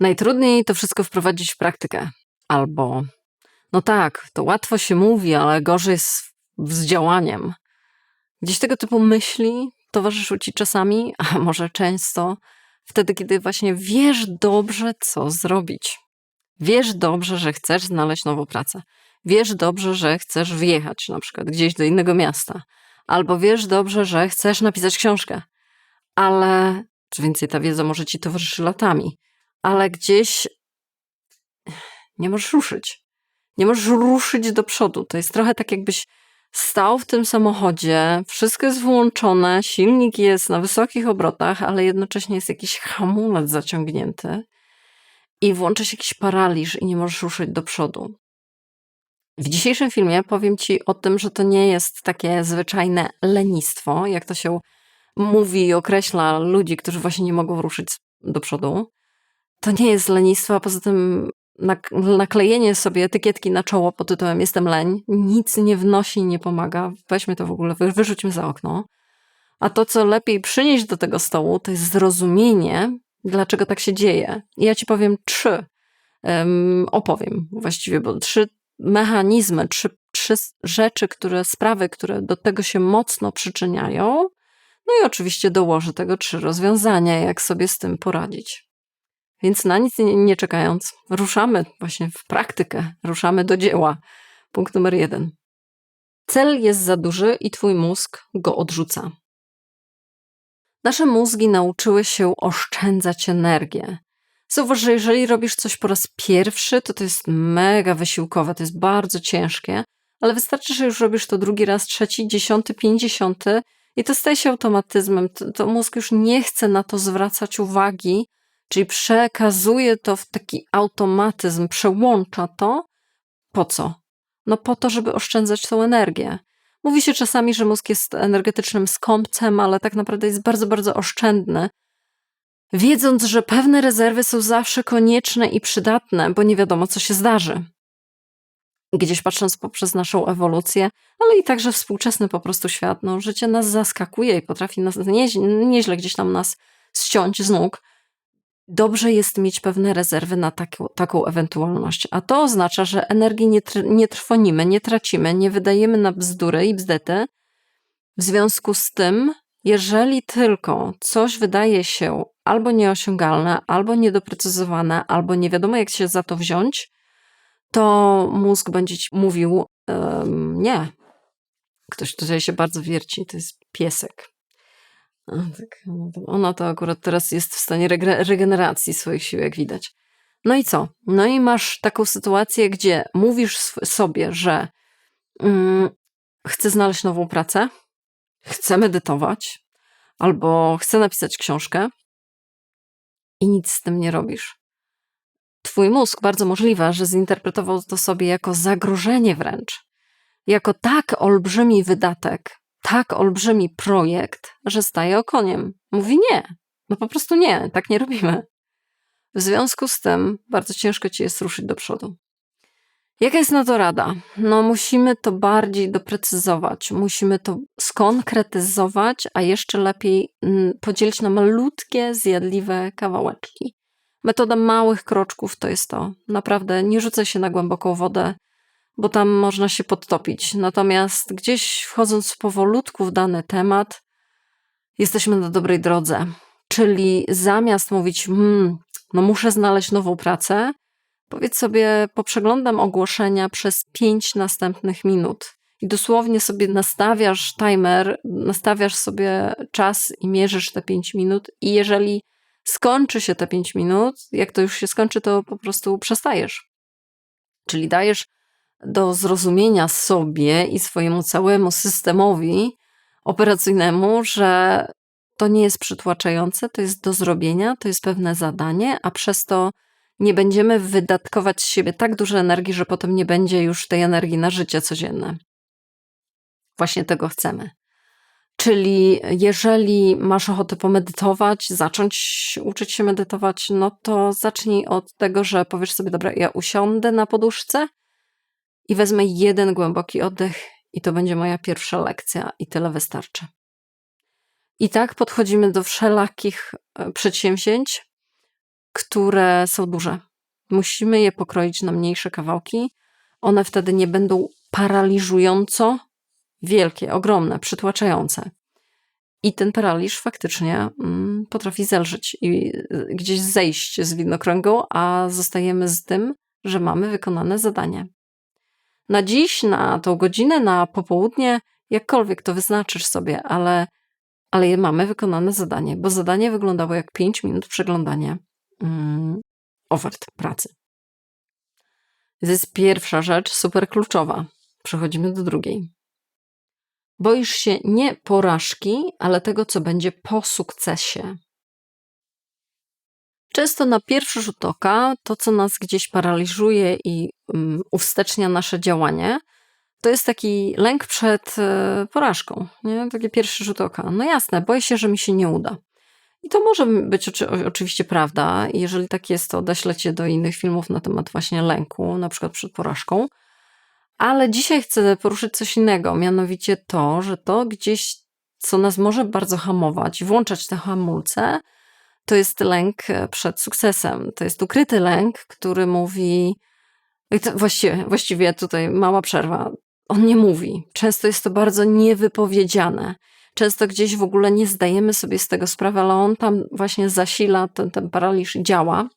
Najtrudniej to wszystko wprowadzić w praktykę. Albo, no tak, to łatwo się mówi, ale gorzej jest z działaniem. Gdzieś tego typu myśli towarzyszą ci czasami, a może często, wtedy, kiedy właśnie wiesz dobrze, co zrobić. Wiesz dobrze, że chcesz znaleźć nową pracę. Wiesz dobrze, że chcesz wyjechać na przykład gdzieś do innego miasta. Albo wiesz dobrze, że chcesz napisać książkę. Ale, czy więcej, ta wiedza może ci towarzyszy latami. Ale gdzieś nie możesz ruszyć. Nie możesz ruszyć do przodu. To jest trochę tak, jakbyś stał w tym samochodzie, wszystko jest włączone, silnik jest na wysokich obrotach, ale jednocześnie jest jakiś hamulec zaciągnięty i włącza się jakiś paraliż i nie możesz ruszyć do przodu. W dzisiejszym filmie powiem Ci o tym, że to nie jest takie zwyczajne lenistwo, jak to się mówi i określa ludzi, którzy właśnie nie mogą ruszyć do przodu. To nie jest lenistwo, a poza tym naklejenie sobie etykietki na czoło pod tytułem jestem leń nic nie wnosi, nie pomaga. Weźmy to w ogóle, wyrzućmy za okno. A to, co lepiej przynieść do tego stołu, to jest zrozumienie, dlaczego tak się dzieje. I ja ci powiem trzy, um, opowiem właściwie, bo trzy mechanizmy, trzy, trzy rzeczy, które, sprawy, które do tego się mocno przyczyniają. No i oczywiście dołożę tego trzy rozwiązania, jak sobie z tym poradzić. Więc na nic nie, nie czekając, ruszamy właśnie w praktykę, ruszamy do dzieła. Punkt numer jeden. Cel jest za duży i twój mózg go odrzuca. Nasze mózgi nauczyły się oszczędzać energię. Zauważ, że jeżeli robisz coś po raz pierwszy, to to jest mega wysiłkowe, to jest bardzo ciężkie, ale wystarczy, że już robisz to drugi raz, trzeci, dziesiąty, pięćdziesiąty i to staje się automatyzmem. To, to mózg już nie chce na to zwracać uwagi, Czyli przekazuje to w taki automatyzm, przełącza to. Po co? No po to, żeby oszczędzać tą energię. Mówi się czasami, że mózg jest energetycznym skąpcem, ale tak naprawdę jest bardzo, bardzo oszczędny. Wiedząc, że pewne rezerwy są zawsze konieczne i przydatne, bo nie wiadomo, co się zdarzy. Gdzieś patrząc poprzez naszą ewolucję, ale i także współczesny po prostu świat, no, życie nas zaskakuje i potrafi nas nie, nieźle gdzieś tam nas ściąć z nóg dobrze jest mieć pewne rezerwy na taką, taką ewentualność. A to oznacza, że energii nie, nie trwonimy, nie tracimy, nie wydajemy na bzdury i bzdety. W związku z tym, jeżeli tylko coś wydaje się albo nieosiągalne, albo niedoprecyzowane, albo nie wiadomo, jak się za to wziąć, to mózg będzie ci mówił: Nie. Ktoś tutaj się bardzo wierci, to jest piesek. Tak, no ona to akurat teraz jest w stanie regeneracji swoich sił, jak widać. No i co? No i masz taką sytuację, gdzie mówisz sobie, że mm, chcę znaleźć nową pracę, chcę medytować, albo chcę napisać książkę i nic z tym nie robisz. Twój mózg bardzo możliwe, że zinterpretował to sobie jako zagrożenie wręcz, jako tak olbrzymi wydatek, tak olbrzymi projekt, że staje okoniem. Mówi nie, no po prostu nie, tak nie robimy. W związku z tym bardzo ciężko ci jest ruszyć do przodu. Jaka jest na to rada? No, musimy to bardziej doprecyzować, musimy to skonkretyzować, a jeszcze lepiej mm, podzielić na malutkie, zjadliwe kawałeczki. Metoda małych kroczków to jest to. Naprawdę nie rzucaj się na głęboką wodę, bo tam można się podtopić. Natomiast gdzieś wchodząc powolutku w dany temat, jesteśmy na dobrej drodze. Czyli zamiast mówić, hmm, no muszę znaleźć nową pracę, powiedz sobie, poprzeglądam ogłoszenia przez pięć następnych minut. I dosłownie sobie nastawiasz timer, nastawiasz sobie czas i mierzysz te pięć minut. I jeżeli skończy się te pięć minut, jak to już się skończy, to po prostu przestajesz. Czyli dajesz do zrozumienia sobie i swojemu całemu systemowi operacyjnemu, że to nie jest przytłaczające, to jest do zrobienia, to jest pewne zadanie, a przez to nie będziemy wydatkować z siebie tak dużo energii, że potem nie będzie już tej energii na życie codzienne. Właśnie tego chcemy. Czyli jeżeli masz ochotę pomedytować, zacząć uczyć się medytować, no to zacznij od tego, że powiesz sobie, dobra, ja usiądę na poduszce i wezmę jeden głęboki oddech, i to będzie moja pierwsza lekcja, i tyle wystarczy. I tak podchodzimy do wszelakich e, przedsięwzięć, które są duże. Musimy je pokroić na mniejsze kawałki. One wtedy nie będą paraliżująco wielkie, ogromne, przytłaczające. I ten paraliż faktycznie mm, potrafi zelżyć i y, gdzieś zejść z widnokręgu, a zostajemy z tym, że mamy wykonane zadanie. Na dziś, na tą godzinę, na popołudnie, jakkolwiek to wyznaczysz sobie, ale, ale mamy wykonane zadanie, bo zadanie wyglądało jak 5 minut przeglądania mm, ofert pracy. To jest pierwsza rzecz, super kluczowa. Przechodzimy do drugiej. Boisz się nie porażki, ale tego, co będzie po sukcesie. Często na pierwszy rzut oka to, co nas gdzieś paraliżuje i um, uwstecznia nasze działanie, to jest taki lęk przed e, porażką. Nie? Taki pierwszy rzut oka. No jasne, boję się, że mi się nie uda. I to może być oczy, oczywiście prawda. Jeżeli tak jest, to odeślę cię do innych filmów na temat właśnie lęku, na przykład przed porażką. Ale dzisiaj chcę poruszyć coś innego, mianowicie to, że to gdzieś, co nas może bardzo hamować, włączać te hamulce, to jest lęk e, przed sukcesem. To jest ukryty lęk, który mówi. Właściwie, właściwie tutaj mała przerwa. On nie mówi. Często jest to bardzo niewypowiedziane. Często gdzieś w ogóle nie zdajemy sobie z tego sprawy, ale on tam właśnie zasila ten, ten paraliż i działa.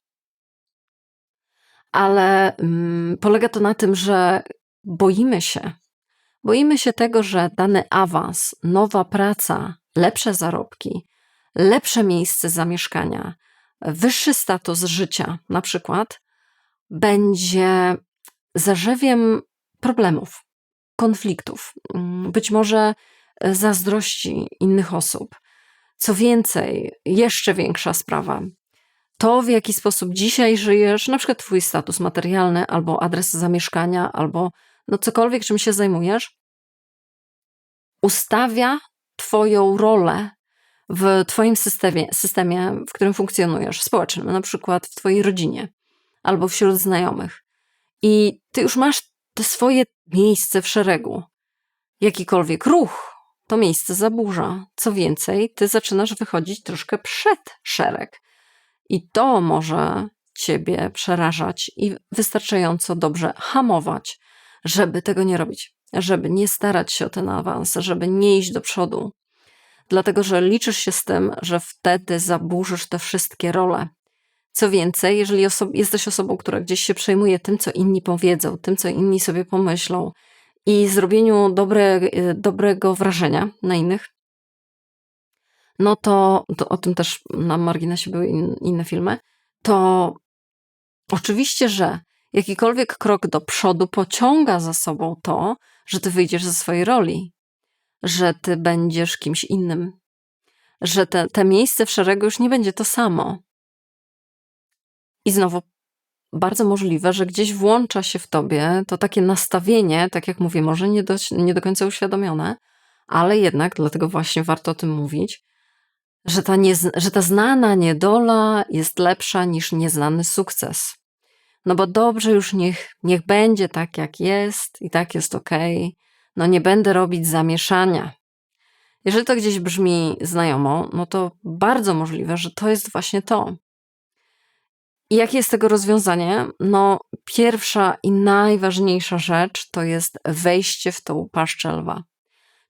Ale mm, polega to na tym, że boimy się. Boimy się tego, że dany awans, nowa praca, lepsze zarobki, lepsze miejsce zamieszkania, wyższy status życia, na przykład, będzie zarzewiem problemów, konfliktów, mm, być może zazdrości innych osób. Co więcej, jeszcze większa sprawa. To, w jaki sposób dzisiaj żyjesz, na przykład Twój status materialny, albo adres zamieszkania, albo no cokolwiek, czym się zajmujesz, ustawia Twoją rolę w Twoim systemie, systemie, w którym funkcjonujesz, społecznym, na przykład w Twojej rodzinie albo wśród znajomych. I Ty już masz te swoje miejsce w szeregu. Jakikolwiek ruch to miejsce zaburza. Co więcej, Ty zaczynasz wychodzić troszkę przed szereg. I to może Ciebie przerażać i wystarczająco dobrze hamować, żeby tego nie robić, żeby nie starać się o ten awans, żeby nie iść do przodu, dlatego że liczysz się z tym, że wtedy zaburzysz te wszystkie role. Co więcej, jeżeli oso jesteś osobą, która gdzieś się przejmuje tym, co inni powiedzą, tym, co inni sobie pomyślą i zrobieniu dobre, dobrego wrażenia na innych, no to, to o tym też na marginesie były in, inne filmy, to oczywiście, że jakikolwiek krok do przodu pociąga za sobą to, że ty wyjdziesz ze swojej roli, że ty będziesz kimś innym, że te, te miejsce w szeregu już nie będzie to samo. I znowu, bardzo możliwe, że gdzieś włącza się w tobie to takie nastawienie, tak jak mówię, może nie do, nie do końca uświadomione, ale jednak, dlatego właśnie warto o tym mówić, że ta, nie, że ta znana niedola jest lepsza niż nieznany sukces. No bo dobrze już niech, niech będzie tak, jak jest i tak jest okej. No nie będę robić zamieszania. Jeżeli to gdzieś brzmi znajomo, no to bardzo możliwe, że to jest właśnie to. I jakie jest tego rozwiązanie? No, pierwsza i najważniejsza rzecz to jest wejście w tą paszczę lwa.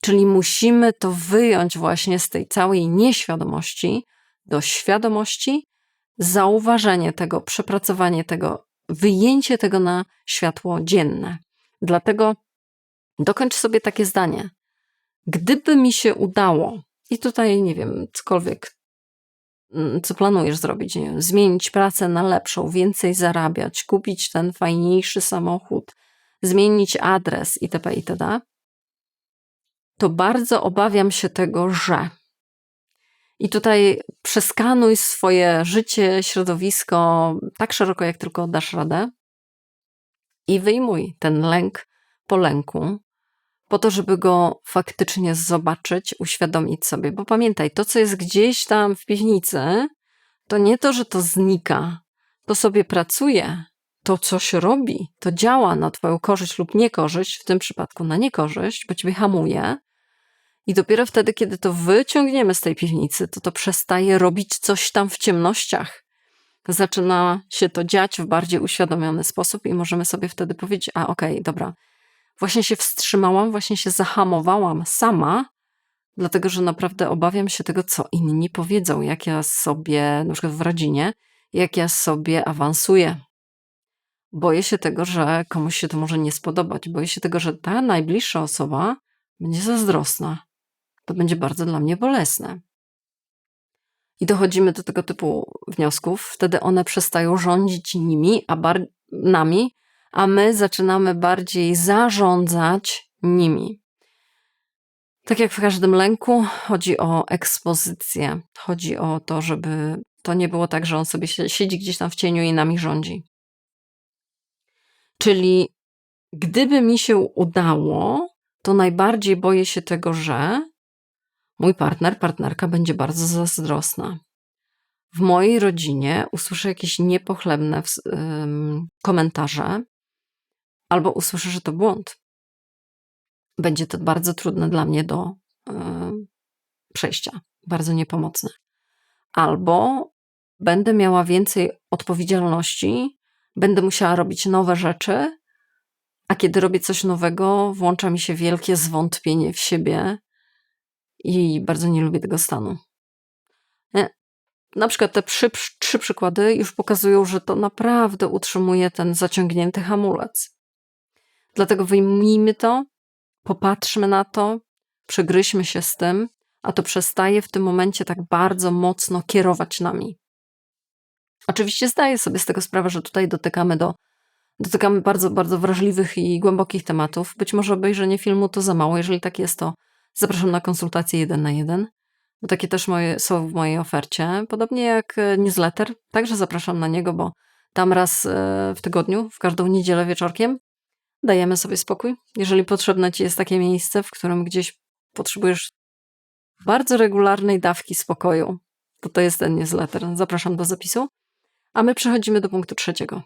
Czyli musimy to wyjąć właśnie z tej całej nieświadomości do świadomości, zauważenie tego, przepracowanie tego, wyjęcie tego na światło dzienne. Dlatego Dokończ sobie takie zdanie. Gdyby mi się udało, i tutaj nie wiem, cokolwiek, mm, co planujesz zrobić, nie wiem, zmienić pracę na lepszą, więcej zarabiać, kupić ten fajniejszy samochód, zmienić adres itp. itd., to bardzo obawiam się tego, że. I tutaj przeskanuj swoje życie, środowisko tak szeroko, jak tylko dasz radę i wyjmuj ten lęk po lęku, po to, żeby go faktycznie zobaczyć, uświadomić sobie. Bo pamiętaj, to, co jest gdzieś tam w piwnicy, to nie to, że to znika, to sobie pracuje, to coś robi, to działa na Twoją korzyść lub niekorzyść, w tym przypadku na niekorzyść, bo Ciebie hamuje. I dopiero wtedy, kiedy to wyciągniemy z tej piwnicy, to to przestaje robić coś tam w ciemnościach. zaczyna się to dziać w bardziej uświadomiony sposób i możemy sobie wtedy powiedzieć: A, okej, okay, dobra, właśnie się wstrzymałam, właśnie się zahamowałam sama, dlatego że naprawdę obawiam się tego, co inni powiedzą, jak ja sobie, na przykład w rodzinie, jak ja sobie awansuję. Boję się tego, że komuś się to może nie spodobać. Boję się tego, że ta najbliższa osoba będzie zazdrosna. To będzie bardzo dla mnie bolesne. I dochodzimy do tego typu wniosków, wtedy one przestają rządzić nimi, a bar- nami, a my zaczynamy bardziej zarządzać nimi. Tak jak w każdym lęku, chodzi o ekspozycję. Chodzi o to, żeby to nie było tak, że on sobie siedzi gdzieś tam w cieniu i nami rządzi. Czyli gdyby mi się udało, to najbardziej boję się tego, że mój partner, partnerka będzie bardzo zazdrosna. W mojej rodzinie usłyszę jakieś niepochlebne komentarze albo usłyszę, że to błąd. Będzie to bardzo trudne dla mnie do przejścia, bardzo niepomocne. Albo będę miała więcej odpowiedzialności, będę musiała robić nowe rzeczy, a kiedy robię coś nowego, włącza mi się wielkie zwątpienie w siebie i bardzo nie lubię tego stanu. E, na przykład te trzy, trzy przykłady już pokazują, że to naprawdę utrzymuje ten zaciągnięty hamulec. Dlatego wyjmijmy to, popatrzmy na to, przegryźmy się z tym, a to przestaje w tym momencie tak bardzo mocno kierować nami. Oczywiście zdaję sobie z tego sprawę, że tutaj dotykamy do dotykamy bardzo, bardzo wrażliwych i głębokich tematów. Być może obejrzenie filmu to za mało. Jeżeli tak jest, to zapraszam na konsultacje jeden na jeden, bo takie też moje, są w mojej ofercie. Podobnie jak e, newsletter, także zapraszam na niego, bo tam raz e, w tygodniu, w każdą niedzielę wieczorkiem, dajemy sobie spokój. Jeżeli potrzebne ci jest takie miejsce, w którym gdzieś potrzebujesz bardzo regularnej dawki spokoju, to to jest ten newsletter. Zapraszam do zapisu. A my przechodzimy do punktu trzeciego.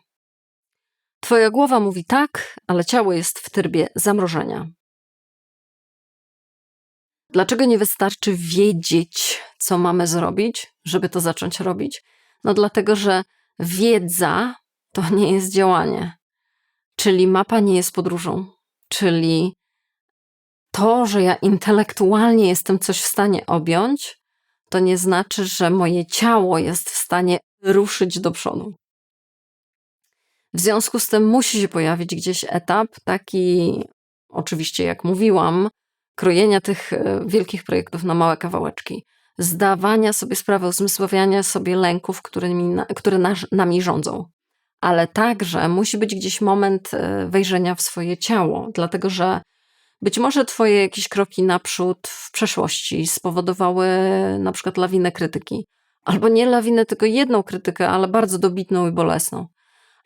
Twoja głowa mówi tak, ale ciało jest w trybie zamrożenia. Dlaczego nie wystarczy wiedzieć, co mamy zrobić, żeby to zacząć robić? No dlatego, że wiedza to nie jest działanie. Czyli mapa nie jest podróżą. Czyli to, że ja intelektualnie jestem coś w stanie objąć, to nie znaczy, że moje ciało jest w stanie ruszyć do przodu. W związku z tym musi się pojawić gdzieś etap taki, oczywiście, jak mówiłam, krojenia tych e, wielkich projektów na małe kawałeczki, zdawania sobie sprawy, uzmysławiania sobie lęków, którymi, które nas, nami rządzą. Ale także musi być gdzieś moment e, wejrzenia w swoje ciało, dlatego że być może Twoje jakieś kroki naprzód w przeszłości spowodowały na przykład lawinę krytyki, albo nie lawinę, tylko jedną krytykę, ale bardzo dobitną i bolesną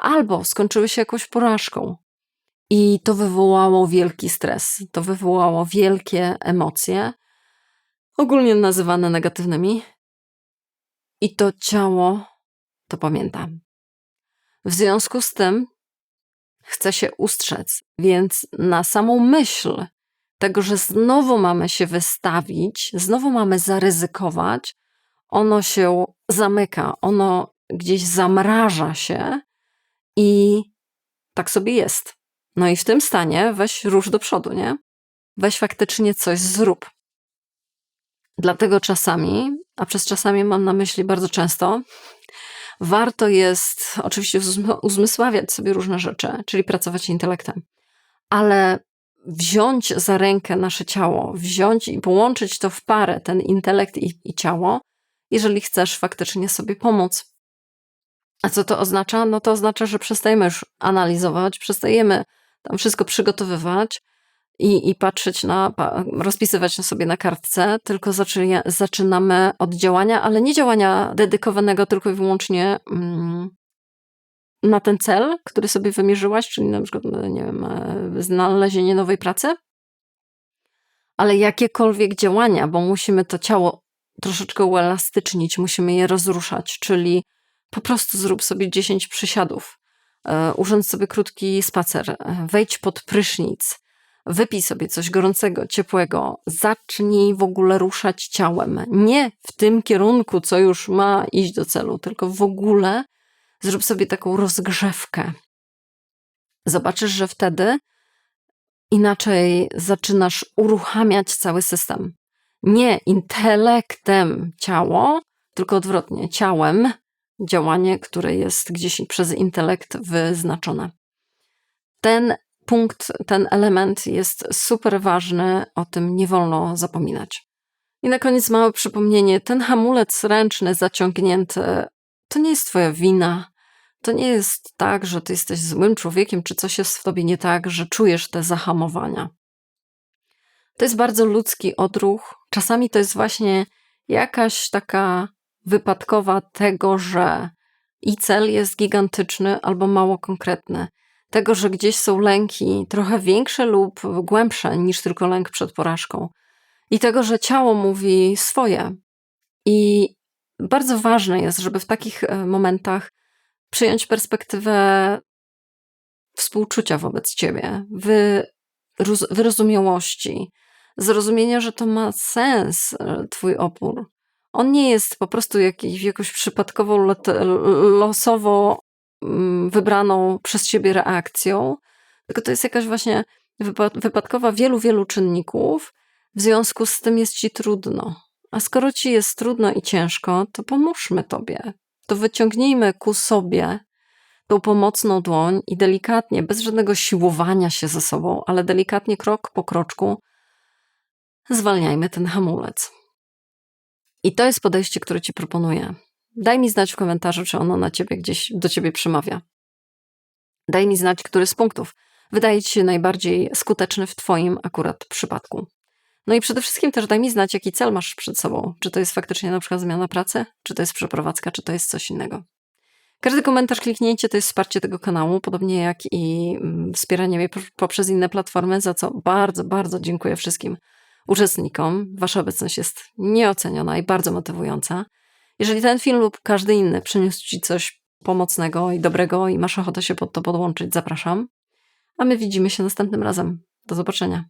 albo skończyły się jakąś porażką. I to wywołało wielki stres, to wywołało wielkie emocje, ogólnie nazywane negatywnymi. I to ciało to pamięta. W związku z tym chce się ustrzec, więc na samą myśl tego, że znowu mamy się wystawić, znowu mamy zaryzykować, ono się zamyka, ono gdzieś zamraża się i tak sobie jest. No i w tym stanie weź rusz do przodu, nie? Weź faktycznie coś zrób. Dlatego czasami, a przez czasami mam na myśli bardzo często, warto jest oczywiście uzmysławiać sobie różne rzeczy, czyli pracować intelektem, ale wziąć za rękę nasze ciało, wziąć i połączyć to w parę, ten intelekt i, i ciało, jeżeli chcesz faktycznie sobie pomóc a co to oznacza? No to oznacza, że przestajemy już analizować, przestajemy tam wszystko przygotowywać i, i patrzeć na, rozpisywać sobie na kartce, tylko zaczyna, zaczynamy od działania, ale nie działania dedykowanego tylko i wyłącznie mm, na ten cel, który sobie wymierzyłaś, czyli na przykład, no, nie wiem, e, znalezienie nowej pracy, ale jakiekolwiek działania, bo musimy to ciało troszeczkę uelastycznić, musimy je rozruszać, czyli po prostu zrób sobie 10 przysiadów, e, urządź sobie krótki spacer, e, wejdź pod prysznic, wypij sobie coś gorącego, ciepłego, zacznij w ogóle ruszać ciałem. Nie w tym kierunku, co już ma iść do celu, tylko w ogóle Zrób sobie taką rozgrzewkę. Zobaczysz, że wtedy inaczej zaczynasz uruchamiać cały system. Nie intelektem ciało, tylko odwrotnie, ciałem działanie, które jest gdzieś przez intelekt wyznaczone. Ten punkt, ten element jest super ważny, o tym nie wolno zapominać. I na koniec małe przypomnienie: ten hamulec ręczny zaciągnięty to nie jest Twoja wina. To nie jest tak, że Ty jesteś złym człowiekiem, czy coś jest w Tobie nie tak, że czujesz te zahamowania. To jest bardzo ludzki odruch. Czasami to jest właśnie jakaś taka wypadkowa tego, że i cel jest gigantyczny albo mało konkretny. Tego, że gdzieś są lęki trochę większe lub głębsze niż tylko lęk przed porażką. I tego, że ciało mówi swoje. I bardzo ważne jest, żeby w takich e, momentach przyjąć perspektywę współczucia wobec ciebie, wyrozumiałości, zrozumienia, że to ma sens, e, twój opór. On nie jest po prostu jakiś, jakoś przypadkowo, losowo wybraną przez ciebie reakcją, tylko to jest jakaś właśnie wypadkowa wielu, wielu czynników. W związku z tym jest ci trudno. A skoro ci jest trudno i ciężko, to pomóżmy tobie. To wyciągnijmy ku sobie tą pomocną dłoń i delikatnie, bez żadnego siłowania się ze sobą, ale delikatnie, krok po kroczku, zwalniajmy ten hamulec. I to jest podejście, które ci proponuję. Daj mi znać w komentarzu, czy ono na ciebie gdzieś do ciebie przemawia. Daj mi znać, który z punktów wydaje ci się najbardziej skuteczny w twoim akurat przypadku. No i przede wszystkim też daj mi znać, jaki cel masz przed sobą. Czy to jest faktycznie na przykład zmiana pracy, czy to jest przeprowadzka, czy to jest coś innego. Każdy komentarz, kliknięcie to jest wsparcie tego kanału, podobnie jak i mm, wspieranie mnie poprzez inne platformy, za co bardzo, bardzo dziękuję wszystkim uczestnikom. Wasza obecność jest nieoceniona i bardzo motywująca. Jeżeli ten film lub każdy inny przyniósł Ci coś pomocnego i dobrego i masz ochotę się pod to podłączyć, zapraszam. A my widzimy się następnym razem. Do zobaczenia.